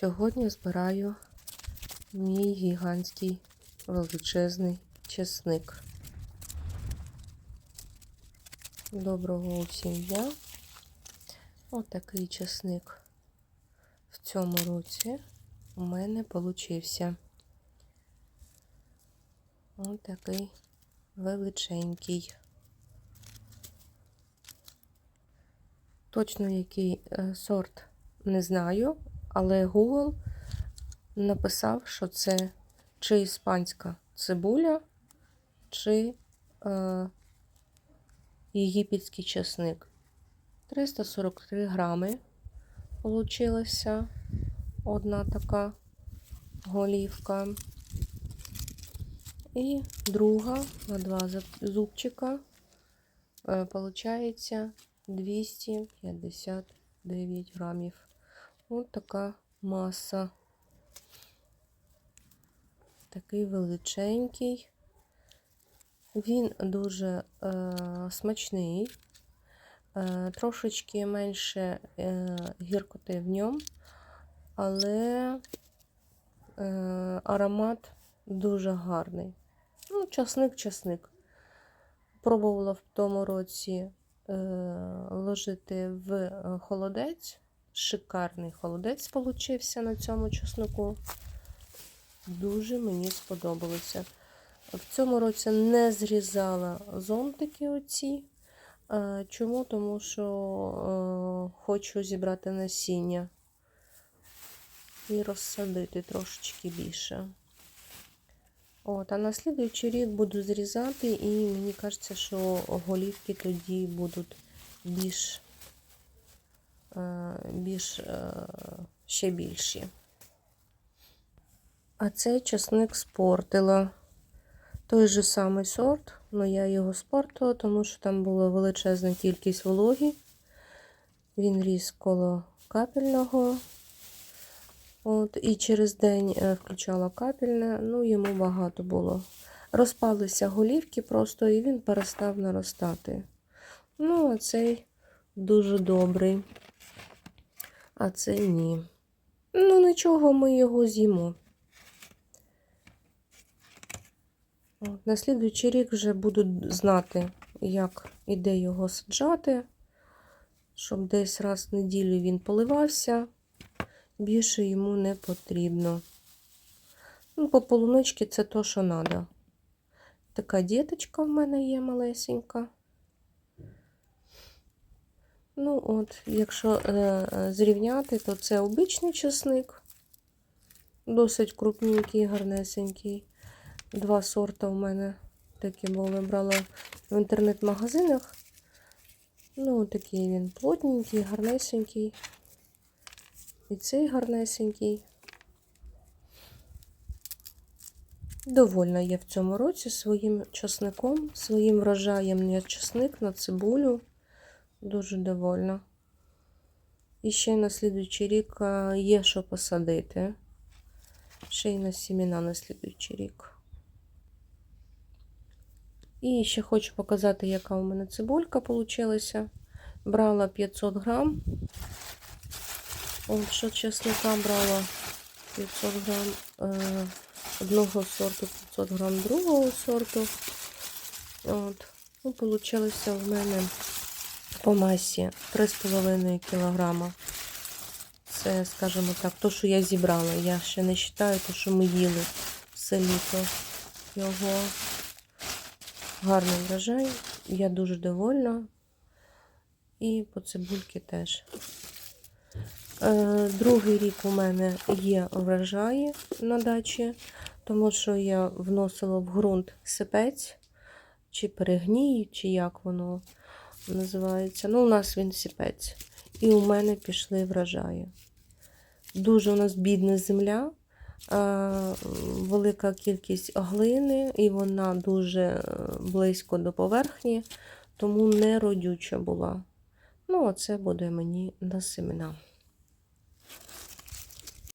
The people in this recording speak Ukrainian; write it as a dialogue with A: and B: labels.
A: Сьогодні збираю мій гігантський величезний чесник. Доброго усім дня. Отакий чесник в цьому році у мене получився. Отакий величенький. Точно який е, сорт не знаю, але Google написав, що це чи іспанська цибуля, чи е, єгипетський чесник. 343 грами получилася одна така голівка. І друга на два зубчика е, получається 259 грамів. Ось така маса. Такий величенький. Він дуже е, смачний, е, трошечки менше е, гіркоти в ньому, але е, аромат дуже гарний. Ну, часник-часник. Пробувала в тому році е, ложити в холодець. Шикарний холодець получився на цьому чеснику. Дуже мені сподобалося. В цьому році не зрізала зонтики оці. Чому? Тому що е, хочу зібрати насіння і розсадити трошечки більше. От, А на слідуючий рік буду зрізати, і мені кажеться, що голівки тоді будуть більш більш ще більші. А цей часник спортила. Той же самий сорт, але я його спортила, тому що там була величезна кількість вологі. Він ріс коло капельного. От, І через день е, включала капельне, ну йому багато було. Розпалися голівки просто, і він перестав наростати. Ну, а цей дуже добрий. А цей ні. Ну, нічого, ми його з'їмо. На слідуючий рік вже буду знати, як і де його саджати, щоб десь раз в неділю він поливався, більше йому не потрібно. Ну, по полунички це то, що треба. Така діточка в мене є малесенька. Ну, от, якщо е, зрівняти, то це обичний чесник, досить крупненький, гарнесенький. Два сорта у мене такі були. Брала в інтернет-магазинах. Ну, такий він плотненький, гарнесенький. І цей гарнесенький. Довольна я в цьому році своїм часником, своїм врожаєм на часник, на цибулю. Дуже довольна. І ще на слідуючий рік є що посадити. Ще й на сімена на слідуючий рік. І ще хочу показати, яка у мене цибулька вийшла. Брала 500 грам. От що чесника брала 500 грам е, одного сорту, 500 грам другого сорту. От. Ну, Получилося в мене по масі 3,5 кг. Це, скажімо так, то, що я зібрала. Я ще не вважаю, то, що ми їли все літо його. Гарний врожай, я дуже довольна. І по цибульки теж. Е, другий рік у мене є врожаї на дачі, тому що я вносила в ґрунт сипець, чи перегній, чи як воно називається. Ну, у нас він сипець. І у мене пішли врожаї. Дуже у нас бідна земля велика кількість глини, і вона дуже е, близько до поверхні, тому не родюча була. Ну, оце буде мені на семена.